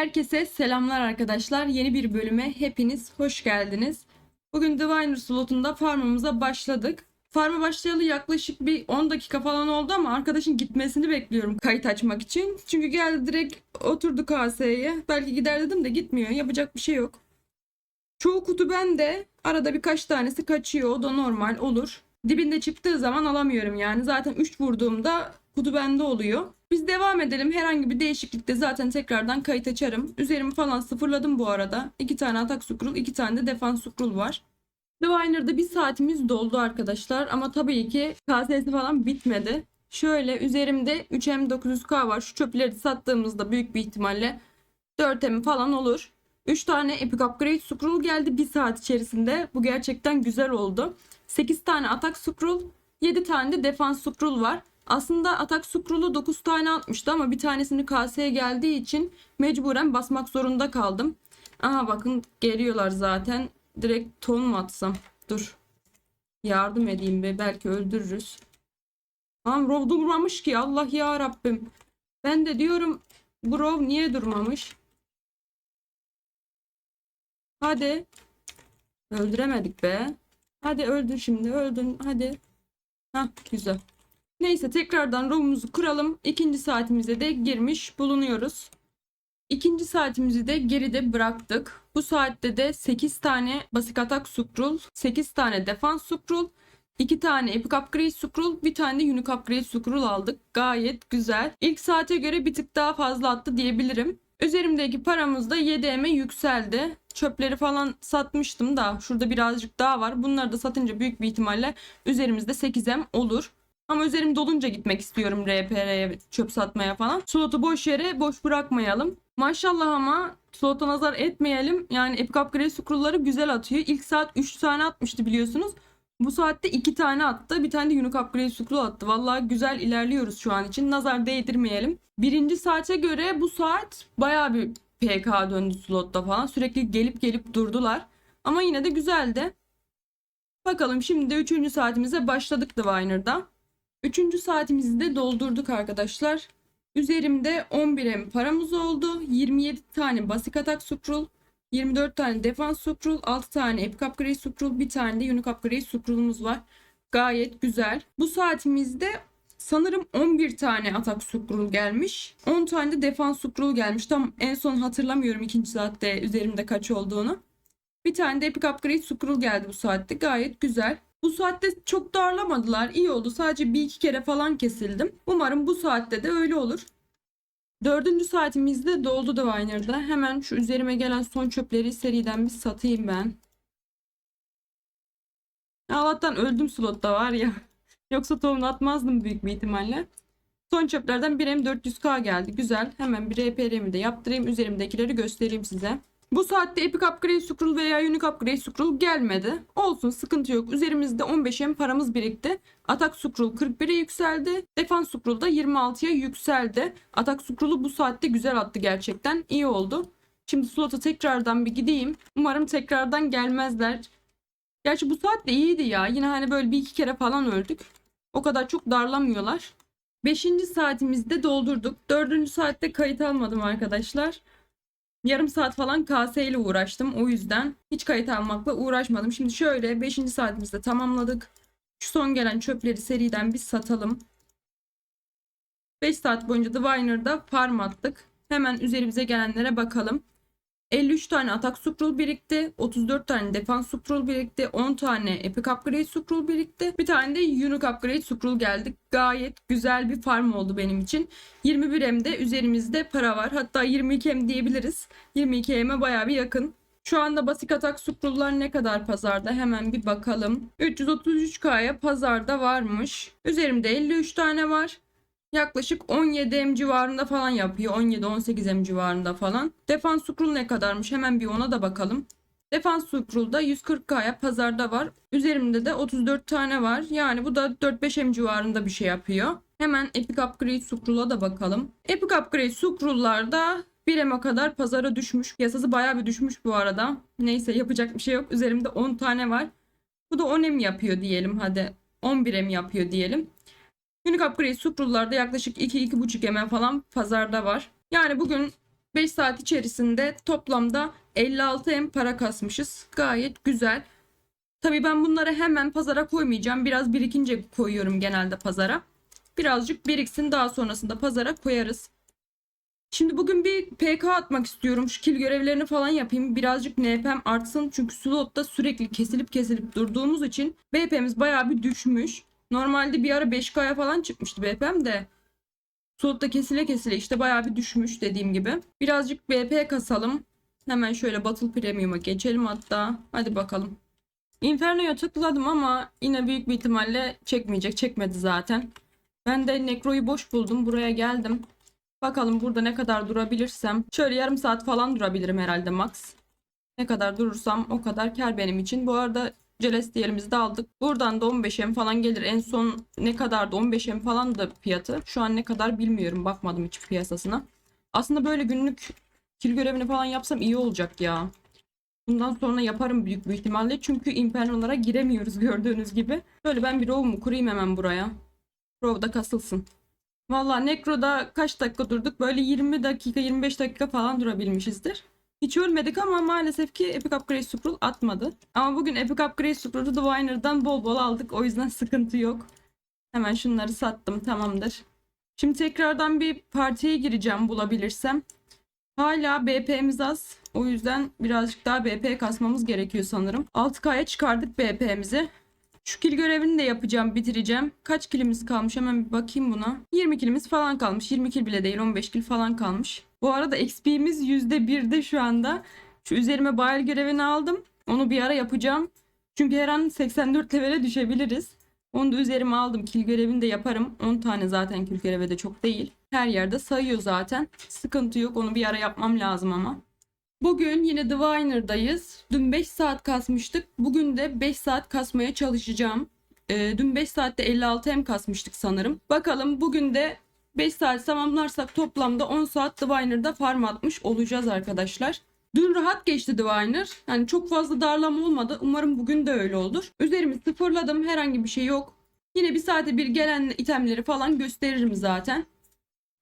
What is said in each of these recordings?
Herkese selamlar arkadaşlar. Yeni bir bölüme hepiniz hoş geldiniz. Bugün Diviner slotunda farmımıza başladık. Farma başlayalı yaklaşık bir 10 dakika falan oldu ama arkadaşın gitmesini bekliyorum kayıt açmak için. Çünkü geldi direkt oturdu kaseye. Belki gider dedim de gitmiyor. Yapacak bir şey yok. Çoğu kutu bende. Arada birkaç tanesi kaçıyor. O da normal olur. Dibinde çıktığı zaman alamıyorum yani. Zaten 3 vurduğumda kutu bende oluyor. Biz devam edelim. Herhangi bir değişiklikte zaten tekrardan kayıt açarım. Üzerimi falan sıfırladım bu arada. 2 tane atak scroll, 2 tane de defans scroll var. Diviner'da bir saatimiz doldu arkadaşlar. Ama tabii ki KS'si falan bitmedi. Şöyle üzerimde 3M900K var. Şu çöpleri sattığımızda büyük bir ihtimalle 4M falan olur. 3 tane Epic Upgrade Scroll geldi bir saat içerisinde. Bu gerçekten güzel oldu. 8 tane atak scroll, 7 tane de defans scroll var. Aslında atak scroll'u 9 tane atmıştı ama bir tanesini kaseye geldiği için mecburen basmak zorunda kaldım. Aha bakın geliyorlar zaten. Direkt ton mu atsam? Dur. Yardım edeyim be belki öldürürüz. Tamam Rov durmamış ki Allah ya Rabbim. Ben de diyorum bu Rov niye durmamış? Hadi. Öldüremedik be. Hadi öldür şimdi öldün hadi. Hah güzel. Neyse tekrardan ROM'umuzu kuralım. İkinci saatimize de girmiş bulunuyoruz. İkinci saatimizi de geride bıraktık. Bu saatte de 8 tane basic atak scroll, 8 tane defans scroll, 2 tane epic upgrade scroll, bir tane de unique upgrade scroll aldık. Gayet güzel. İlk saate göre bir tık daha fazla attı diyebilirim. Üzerimdeki paramız da 7M'e yükseldi. Çöpleri falan satmıştım da şurada birazcık daha var. Bunları da satınca büyük bir ihtimalle üzerimizde 8M olur. Ama üzerim dolunca gitmek istiyorum RPR'ye çöp satmaya falan. Slotu boş yere boş bırakmayalım. Maşallah ama slota nazar etmeyelim. Yani Epic Upgrade scroll'ları güzel atıyor. İlk saat 3 tane atmıştı biliyorsunuz. Bu saatte 2 tane attı. Bir tane de Unique Upgrade scroll attı. Vallahi güzel ilerliyoruz şu an için. Nazar değdirmeyelim. Birinci saate göre bu saat baya bir PK döndü slotta falan. Sürekli gelip gelip durdular. Ama yine de güzeldi. Bakalım şimdi de 3. saatimize başladık Diviner'da. Üçüncü saatimizi de doldurduk arkadaşlar. Üzerimde 11M paramız oldu. 27 tane basic atak scroll, 24 tane defans scroll, 6 tane epic upgrade scroll, bir tane de unique upgrade scroll'umuz var. Gayet güzel. Bu saatimizde sanırım 11 tane atak scroll gelmiş. 10 tane de defans scroll gelmiş. Tam en son hatırlamıyorum ikinci saatte üzerimde kaç olduğunu. Bir tane de epic upgrade scroll geldi bu saatte. Gayet güzel. Bu saatte çok darlamadılar. İyi oldu. Sadece bir iki kere falan kesildim. Umarım bu saatte de öyle olur. Dördüncü saatimizde doldu Diviner'da. Hemen şu üzerime gelen son çöpleri seriden bir satayım ben. Allah'tan öldüm slotta var ya. Yoksa tohum atmazdım büyük bir ihtimalle. Son çöplerden bir M400K geldi. Güzel. Hemen bir RPR'mi de yaptırayım. Üzerimdekileri göstereyim size. Bu saatte Epic Upgrade Scroll veya Unique Upgrade Scroll gelmedi. Olsun sıkıntı yok. Üzerimizde 15M paramız birikti. Atak Scroll 41'e yükseldi. Defans Scroll da 26'ya yükseldi. Atak Scroll'u bu saatte güzel attı gerçekten. İyi oldu. Şimdi slota tekrardan bir gideyim. Umarım tekrardan gelmezler. Gerçi bu saat de iyiydi ya. Yine hani böyle bir iki kere falan öldük. O kadar çok darlamıyorlar. Beşinci saatimizde doldurduk. Dördüncü saatte kayıt almadım arkadaşlar. Yarım saat falan KS ile uğraştım. O yüzden hiç kayıt almakla uğraşmadım. Şimdi şöyle 5. saatimizde tamamladık. Şu son gelen çöpleri seriden bir satalım. 5 saat boyunca Diviner'da farm attık. Hemen üzerimize gelenlere bakalım. 53 tane atak scroll birikti. 34 tane defans scroll birikti. 10 tane epic upgrade scroll birikti. Bir tane de unique upgrade scroll geldi. Gayet güzel bir farm oldu benim için. 21M'de üzerimizde para var. Hatta 22M diyebiliriz. 22M'e baya bir yakın. Şu anda basit atak scroll'lar ne kadar pazarda hemen bir bakalım. 333K'ya pazarda varmış. Üzerimde 53 tane var. Yaklaşık 17M civarında falan yapıyor. 17-18M civarında falan. Defans scroll ne kadarmış? Hemen bir ona da bakalım. Defans scroll'da 140K'ya pazarda var. Üzerimde de 34 tane var. Yani bu da 4-5M civarında bir şey yapıyor. Hemen Epic Upgrade Scroll'a da bakalım. Epic Upgrade Scroll'larda 1M'e kadar pazara düşmüş. Piyasası bayağı bir düşmüş bu arada. Neyse yapacak bir şey yok. Üzerimde 10 tane var. Bu da 10M yapıyor diyelim hadi. 11M yapıyor diyelim. Unique Upgrade Scroll'larda yaklaşık 2-2,5 M falan pazarda var. Yani bugün 5 saat içerisinde toplamda 56 M para kasmışız. Gayet güzel. Tabii ben bunları hemen pazara koymayacağım. Biraz birikince koyuyorum genelde pazara. Birazcık biriksin daha sonrasında pazara koyarız. Şimdi bugün bir PK atmak istiyorum. Şu kill görevlerini falan yapayım. Birazcık NP'm artsın. Çünkü slotta sürekli kesilip kesilip durduğumuz için BP'miz bayağı bir düşmüş. Normalde bir ara 5K'ya falan çıkmıştı BP'm de. Slotta kesile kesile işte bayağı bir düşmüş dediğim gibi. Birazcık BP kasalım. Hemen şöyle Battle Premium'a geçelim hatta. Hadi bakalım. Inferno'ya tıkladım ama yine büyük bir ihtimalle çekmeyecek. Çekmedi zaten. Ben de Necro'yu boş buldum. Buraya geldim. Bakalım burada ne kadar durabilirsem. Şöyle yarım saat falan durabilirim herhalde max. Ne kadar durursam o kadar kar benim için. Bu arada Celestial'imizi de aldık. Buradan da 15M falan gelir. En son ne kadardı 15M falan da fiyatı. Şu an ne kadar bilmiyorum. Bakmadım hiç piyasasına. Aslında böyle günlük kill görevini falan yapsam iyi olacak ya. Bundan sonra yaparım büyük bir ihtimalle. Çünkü infernolara giremiyoruz gördüğünüz gibi. Böyle ben bir rove'umu kurayım hemen buraya. Rove'da kasılsın. Valla Necro'da kaç dakika durduk? Böyle 20 dakika 25 dakika falan durabilmişizdir. Hiç ölmedik ama maalesef ki Epic Upgrade Scroll atmadı. Ama bugün Epic Upgrade Scroll'u Diviner'dan bol bol aldık. O yüzden sıkıntı yok. Hemen şunları sattım tamamdır. Şimdi tekrardan bir partiye gireceğim bulabilirsem. Hala BP'miz az. O yüzden birazcık daha BP kasmamız gerekiyor sanırım. 6K'ya çıkardık BP'mizi. Şu kil görevini de yapacağım, bitireceğim. Kaç kilimiz kalmış hemen bir bakayım buna. 20 kilimiz falan kalmış. 20 kil bile değil 15 kil falan kalmış. Bu arada XP'miz %1'de şu anda. Şu üzerime bayil görevini aldım. Onu bir ara yapacağım. Çünkü her an 84 levele düşebiliriz. Onu da üzerime aldım. Kil görevini de yaparım. 10 tane zaten kil görevi de çok değil. Her yerde sayıyor zaten. Sıkıntı yok. Onu bir ara yapmam lazım ama. Bugün yine Diviner'dayız. Dün 5 saat kasmıştık. Bugün de 5 saat kasmaya çalışacağım. Ee, dün 5 saatte 56 hem kasmıştık sanırım. Bakalım bugün de 5 saat tamamlarsak toplamda 10 saat Diviner'da farm atmış olacağız arkadaşlar. Dün rahat geçti Diviner. Yani çok fazla darlama olmadı. Umarım bugün de öyle olur. Üzerimi sıfırladım. Herhangi bir şey yok. Yine bir saate bir gelen itemleri falan gösteririm zaten.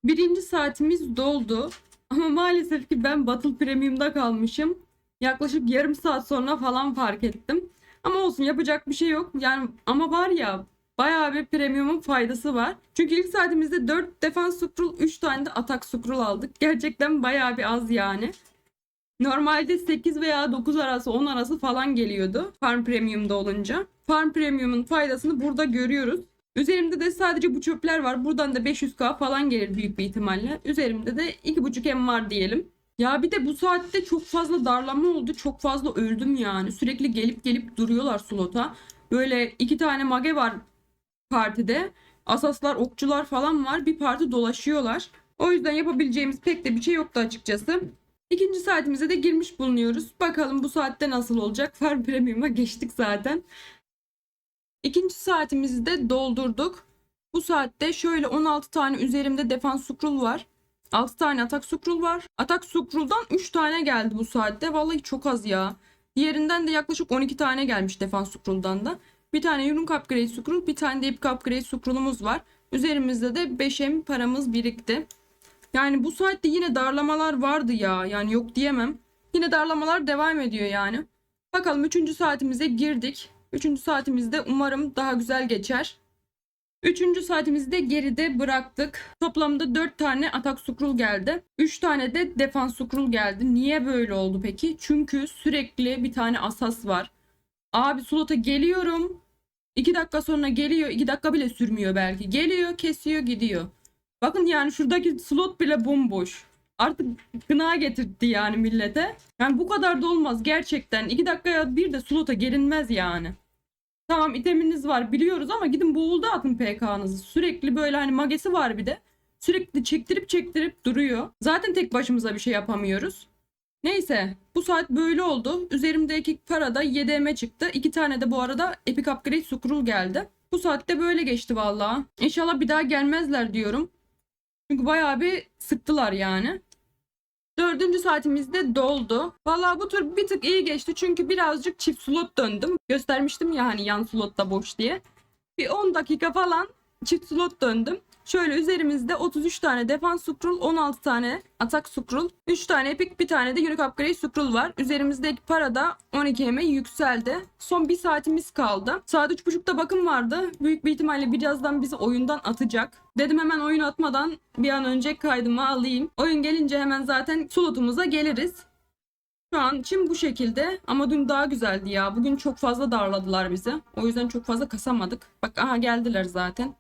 Birinci saatimiz doldu. Ama maalesef ki ben Battle Premium'da kalmışım. Yaklaşık yarım saat sonra falan fark ettim. Ama olsun yapacak bir şey yok. Yani ama var ya bayağı bir premium'un faydası var. Çünkü ilk saatimizde 4 defans scroll 3 tane de atak scroll aldık. Gerçekten bayağı bir az yani. Normalde 8 veya 9 arası 10 arası falan geliyordu Farm Premium'da olunca. Farm Premium'un faydasını burada görüyoruz. Üzerimde de sadece bu çöpler var. Buradan da 500k falan gelir büyük bir ihtimalle. Üzerimde de 2.5 M var diyelim. Ya bir de bu saatte çok fazla darlama oldu. Çok fazla öldüm yani. Sürekli gelip gelip duruyorlar slota. Böyle iki tane mage var partide. Asaslar, okçular falan var. Bir parti dolaşıyorlar. O yüzden yapabileceğimiz pek de bir şey yoktu açıkçası. İkinci saatimize de girmiş bulunuyoruz. Bakalım bu saatte nasıl olacak? Farm Premium'a geçtik zaten. İkinci saatimizi de doldurduk. Bu saatte şöyle 16 tane üzerimde defans scroll var. 6 tane atak scroll var. Atak scroll'dan 3 tane geldi bu saatte. Vallahi çok az ya. Diğerinden de yaklaşık 12 tane gelmiş defans scroll'dan da. Bir tane Unique Upgrade scroll, bir tane de Epic Upgrade scroll'umuz var. Üzerimizde de 5M paramız birikti. Yani bu saatte yine darlamalar vardı ya. Yani yok diyemem. Yine darlamalar devam ediyor yani. Bakalım 3. saatimize girdik. 3. saatimizde umarım daha güzel geçer. 3. saatimizi de geride bıraktık. Toplamda 4 tane atak scroll geldi. 3 tane de defans scroll geldi. Niye böyle oldu peki? Çünkü sürekli bir tane asas var. Abi slota geliyorum. 2 dakika sonra geliyor. 2 dakika bile sürmüyor belki. Geliyor, kesiyor, gidiyor. Bakın yani şuradaki slot bile bomboş. Artık gına getirdi yani millete. Yani bu kadar da olmaz gerçekten. 2 dakikaya bir de slota gelinmez yani. Tamam iteminiz var biliyoruz ama gidin boğulda atın PK'nızı. Sürekli böyle hani magesi var bir de. Sürekli çektirip çektirip duruyor. Zaten tek başımıza bir şey yapamıyoruz. Neyse bu saat böyle oldu. Üzerimdeki parada 7M çıktı. 2 tane de bu arada Epic Upgrade Scroll geldi. Bu saatte böyle geçti vallahi. İnşallah bir daha gelmezler diyorum. Çünkü bayağı bir sıktılar yani. Dördüncü saatimizde doldu. Vallahi bu tur bir tık iyi geçti çünkü birazcık çift slot döndüm. Göstermiştim ya hani yan slotta boş diye. Bir 10 dakika falan çift slot döndüm. Şöyle üzerimizde 33 tane defans scroll, 16 tane atak scroll, 3 tane epic, bir tane de unique upgrade scroll var. Üzerimizdeki para da 12 eme yükseldi. Son bir saatimiz kaldı. Saat 3.30'da bakım vardı. Büyük bir ihtimalle birazdan bizi oyundan atacak. Dedim hemen oyun atmadan bir an önce kaydımı alayım. Oyun gelince hemen zaten slotumuza geliriz. Şu an için bu şekilde ama dün daha güzeldi ya. Bugün çok fazla darladılar bizi. O yüzden çok fazla kasamadık. Bak aha geldiler zaten.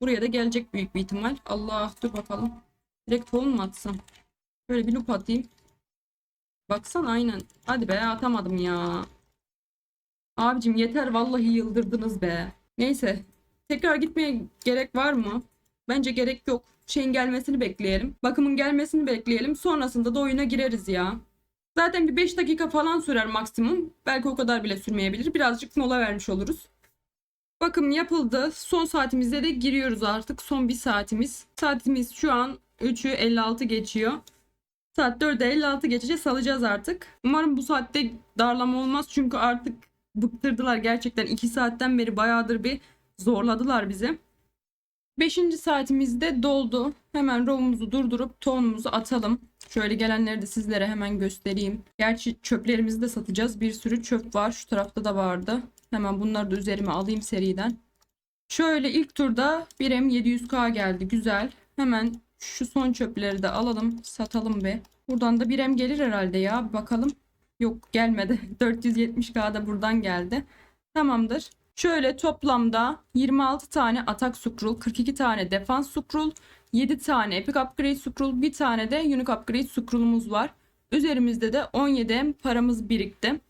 Buraya da gelecek büyük bir ihtimal. Allah dur bakalım. Direkt tohum mu atsam? Böyle bir loop atayım. Baksan aynen. Hadi be atamadım ya. Abicim yeter vallahi yıldırdınız be. Neyse. Tekrar gitmeye gerek var mı? Bence gerek yok. Şeyin gelmesini bekleyelim. Bakımın gelmesini bekleyelim. Sonrasında da oyuna gireriz ya. Zaten bir 5 dakika falan sürer maksimum. Belki o kadar bile sürmeyebilir. Birazcık mola vermiş oluruz. Bakım yapıldı. Son saatimizde de giriyoruz artık. Son bir saatimiz. Saatimiz şu an 3'ü 56 geçiyor. Saat 4'e 56 geçince salacağız artık. Umarım bu saatte darlama olmaz. Çünkü artık bıktırdılar gerçekten. 2 saatten beri bayağıdır bir zorladılar bizi. 5. saatimizde doldu. Hemen rovumuzu durdurup tohumumuzu atalım. Şöyle gelenleri de sizlere hemen göstereyim. Gerçi çöplerimizi de satacağız. Bir sürü çöp var. Şu tarafta da vardı. Hemen bunları da üzerime alayım seriden. Şöyle ilk turda 1M 700k geldi. Güzel. Hemen şu son çöpleri de alalım. Satalım be. Buradan da 1M gelir herhalde ya. Bakalım. Yok gelmedi. 470k da buradan geldi. Tamamdır. Şöyle toplamda 26 tane atak scroll, 42 tane defans scroll, 7 tane epic upgrade scroll, bir tane de unique upgrade scroll'umuz var. Üzerimizde de 17 paramız birikti.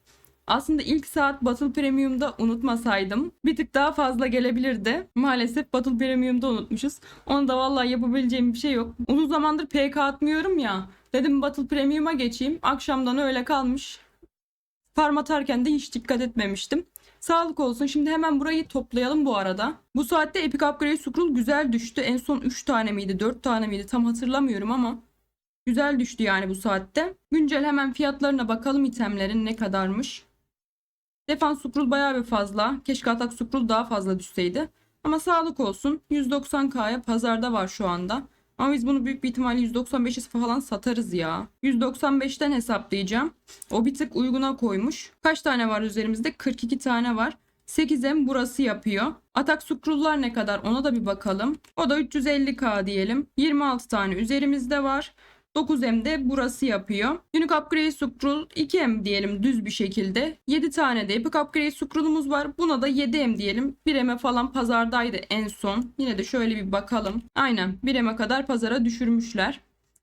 Aslında ilk saat Battle Premium'da unutmasaydım bir tık daha fazla gelebilirdi. Maalesef Battle Premium'da unutmuşuz. Onu da vallahi yapabileceğim bir şey yok. Uzun zamandır PK atmıyorum ya. Dedim Battle Premium'a geçeyim. Akşamdan öyle kalmış. Farm atarken de hiç dikkat etmemiştim. Sağlık olsun. Şimdi hemen burayı toplayalım bu arada. Bu saatte Epic Upgrade Scroll güzel düştü. En son 3 tane miydi 4 tane miydi tam hatırlamıyorum ama güzel düştü yani bu saatte. Güncel hemen fiyatlarına bakalım itemlerin ne kadarmış. Defans Scroll bayağı bir fazla. Keşke Atak Scroll daha fazla düşseydi. Ama sağlık olsun. 190k'ya pazarda var şu anda. Ama biz bunu büyük bir ihtimalle 195'e falan satarız ya. 195'ten hesaplayacağım. O bir tık uyguna koymuş. Kaç tane var üzerimizde? 42 tane var. 8M burası yapıyor. Atak scroll'lar ne kadar ona da bir bakalım. O da 350k diyelim. 26 tane üzerimizde var. 9M de burası yapıyor. Unique Upgrade Scroll 2M diyelim düz bir şekilde. 7 tane de Epic Upgrade Scroll'umuz var. Buna da 7M diyelim. 1M'e falan pazardaydı en son. Yine de şöyle bir bakalım. Aynen 1M'e kadar pazara düşürmüşler.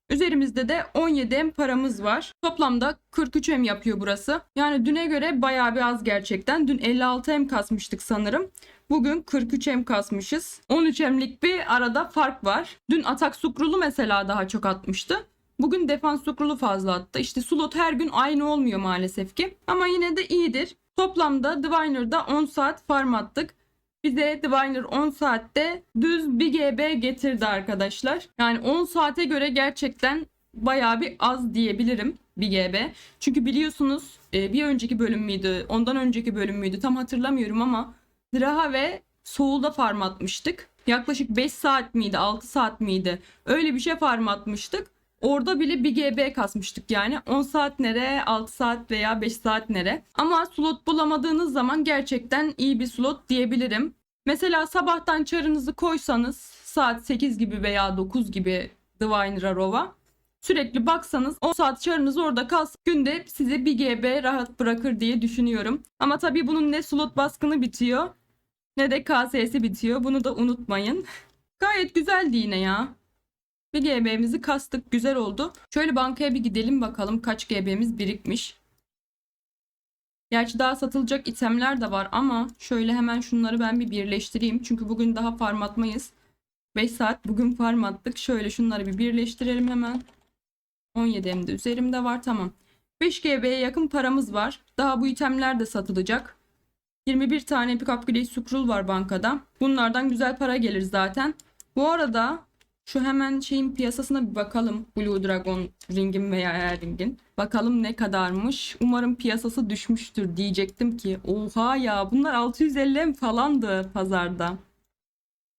Üzerimizde de 17M paramız var. Toplamda 43M yapıyor burası. Yani düne göre bayağı bir az gerçekten. Dün 56M kasmıştık sanırım. Bugün 43M kasmışız. 13M'lik bir arada fark var. Dün atak sukrulu mesela daha çok atmıştı. Bugün defans sukrulu fazla attı. İşte slot her gün aynı olmuyor maalesef ki. Ama yine de iyidir. Toplamda Diviner'da 10 saat farm attık. Bize Diviner 10 saatte düz bir GB getirdi arkadaşlar. Yani 10 saate göre gerçekten bayağı bir az diyebilirim bir GB. Çünkü biliyorsunuz e, bir önceki bölüm müydü, ondan önceki bölüm müydü tam hatırlamıyorum ama Draha ve Soul'da farm atmıştık. Yaklaşık 5 saat miydi, 6 saat miydi? Öyle bir şey farm atmıştık. Orada bile bir GB kasmıştık yani. 10 saat nere, 6 saat veya 5 saat nere. Ama slot bulamadığınız zaman gerçekten iyi bir slot diyebilirim. Mesela sabahtan çarınızı koysanız saat 8 gibi veya 9 gibi Diviner'a Rova sürekli baksanız 10 saat çarınız orada kalsın günde size bir GB rahat bırakır diye düşünüyorum. Ama tabii bunun ne slot baskını bitiyor ne de KS'si bitiyor. Bunu da unutmayın. Gayet güzeldi yine ya. Bir GB'mizi kastık. Güzel oldu. Şöyle bankaya bir gidelim bakalım kaç GB'miz birikmiş. Gerçi daha satılacak itemler de var ama şöyle hemen şunları ben bir birleştireyim. Çünkü bugün daha farm atmayız. 5 saat bugün farm attık. Şöyle şunları bir birleştirelim hemen. 17 hem de üzerimde var tamam. 5 GB'ye yakın paramız var. Daha bu itemler de satılacak. 21 tane Epic Upgrade Scroll var bankada. Bunlardan güzel para gelir zaten. Bu arada şu hemen şeyin piyasasına bir bakalım. Blue Dragon ringin veya eğer ringin. Bakalım ne kadarmış. Umarım piyasası düşmüştür diyecektim ki. Oha ya bunlar 650 falandı pazarda.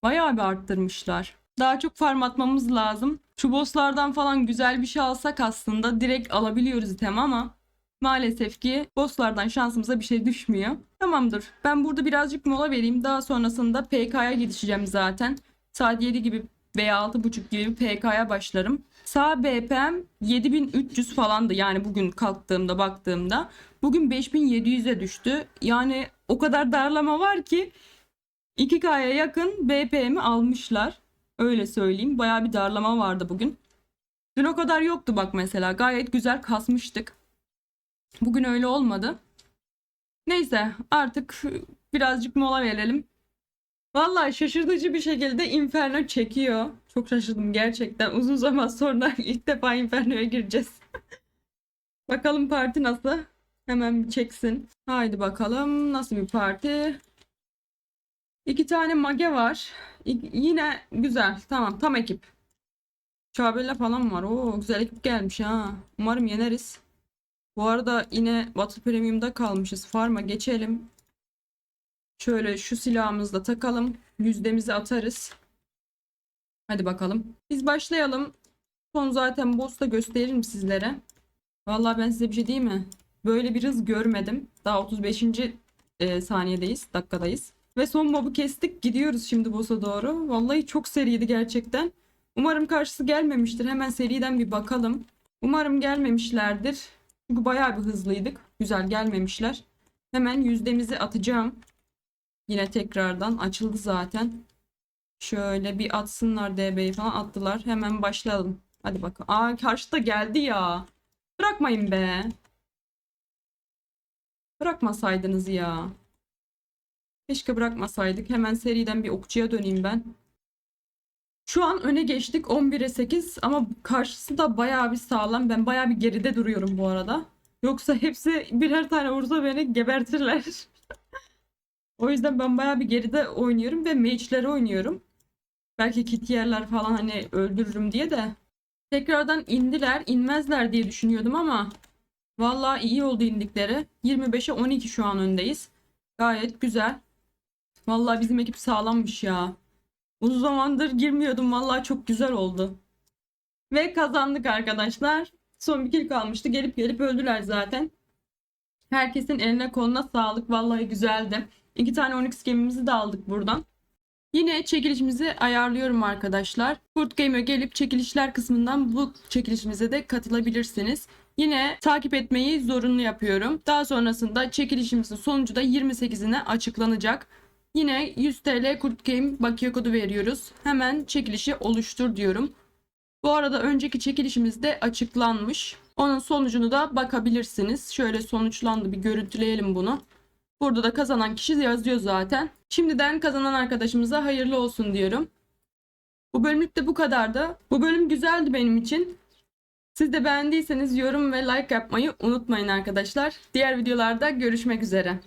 Bayağı bir arttırmışlar. Daha çok farm atmamız lazım. Şu bosslardan falan güzel bir şey alsak aslında direkt alabiliyoruz item ama maalesef ki bosslardan şansımıza bir şey düşmüyor. Tamamdır. Ben burada birazcık mola vereyim. Daha sonrasında PK'ya gidişeceğim zaten. Saat 7 gibi veya 6.30 gibi PK'ya başlarım. Sağ BPM 7300 falandı yani bugün kalktığımda baktığımda. Bugün 5700'e düştü. Yani o kadar darlama var ki 2K'ya yakın BPM'i almışlar. Öyle söyleyeyim. Bayağı bir darlama vardı bugün. Dün o kadar yoktu bak mesela. Gayet güzel kasmıştık. Bugün öyle olmadı. Neyse artık birazcık mola verelim. Vallahi şaşırtıcı bir şekilde Inferno çekiyor. Çok şaşırdım gerçekten. Uzun zaman sonra ilk defa Inferno'ya gireceğiz. bakalım parti nasıl? Hemen bir çeksin. Haydi bakalım nasıl bir parti? İki tane mage var. İ- yine güzel. Tamam tam ekip. Çabella falan var. Oo güzel ekip gelmiş ha. Umarım yeneriz. Bu arada yine Battle Premium'da kalmışız. Farm'a geçelim. Şöyle şu silahımızla takalım. Yüzdemizi atarız. Hadi bakalım. Biz başlayalım. Son zaten boss'ta gösteririm sizlere. Vallahi ben size bir şey diyeyim mi? Böyle bir hız görmedim. Daha 35. e, saniyedeyiz, dakikadayız. Ve son mob'u kestik. Gidiyoruz şimdi boss'a doğru. Vallahi çok seriydi gerçekten. Umarım karşısı gelmemiştir. Hemen seriden bir bakalım. Umarım gelmemişlerdir. Çünkü bayağı bir hızlıydık. Güzel gelmemişler. Hemen yüzdemizi atacağım. Yine tekrardan açıldı zaten. Şöyle bir atsınlar DB'yi falan attılar. Hemen başlayalım. Hadi bakalım. Aa karşıda geldi ya. Bırakmayın be. Bırakmasaydınız ya. Keşke bırakmasaydık. Hemen seriden bir okçuya döneyim ben. Şu an öne geçtik 11'e 8 ama karşısı da bayağı bir sağlam. Ben bayağı bir geride duruyorum bu arada. Yoksa hepsi birer tane vursa beni gebertirler. o yüzden ben bayağı bir geride oynuyorum ve mage'leri oynuyorum. Belki kit yerler falan hani öldürürüm diye de. Tekrardan indiler, inmezler diye düşünüyordum ama vallahi iyi oldu indikleri. 25'e 12 şu an öndeyiz. Gayet güzel. Vallahi bizim ekip sağlammış ya. Uzun zamandır girmiyordum. Vallahi çok güzel oldu. Ve kazandık arkadaşlar. Son bir kill kalmıştı. Gelip gelip öldüler zaten. Herkesin eline koluna sağlık. Vallahi güzeldi. İki tane Onyx gemimizi de aldık buradan. Yine çekilişimizi ayarlıyorum arkadaşlar. Kurt Game'e gelip çekilişler kısmından bu çekilişimize de katılabilirsiniz. Yine takip etmeyi zorunlu yapıyorum. Daha sonrasında çekilişimizin sonucu da 28'ine açıklanacak. Yine 100 TL Kurt Game bakiye kodu veriyoruz. Hemen çekilişi oluştur diyorum. Bu arada önceki çekilişimiz de açıklanmış. Onun sonucunu da bakabilirsiniz. Şöyle sonuçlandı bir görüntüleyelim bunu. Burada da kazanan kişi yazıyor zaten. Şimdiden kazanan arkadaşımıza hayırlı olsun diyorum. Bu bölümlük de bu kadardı. Bu bölüm güzeldi benim için. Siz de beğendiyseniz yorum ve like yapmayı unutmayın arkadaşlar. Diğer videolarda görüşmek üzere.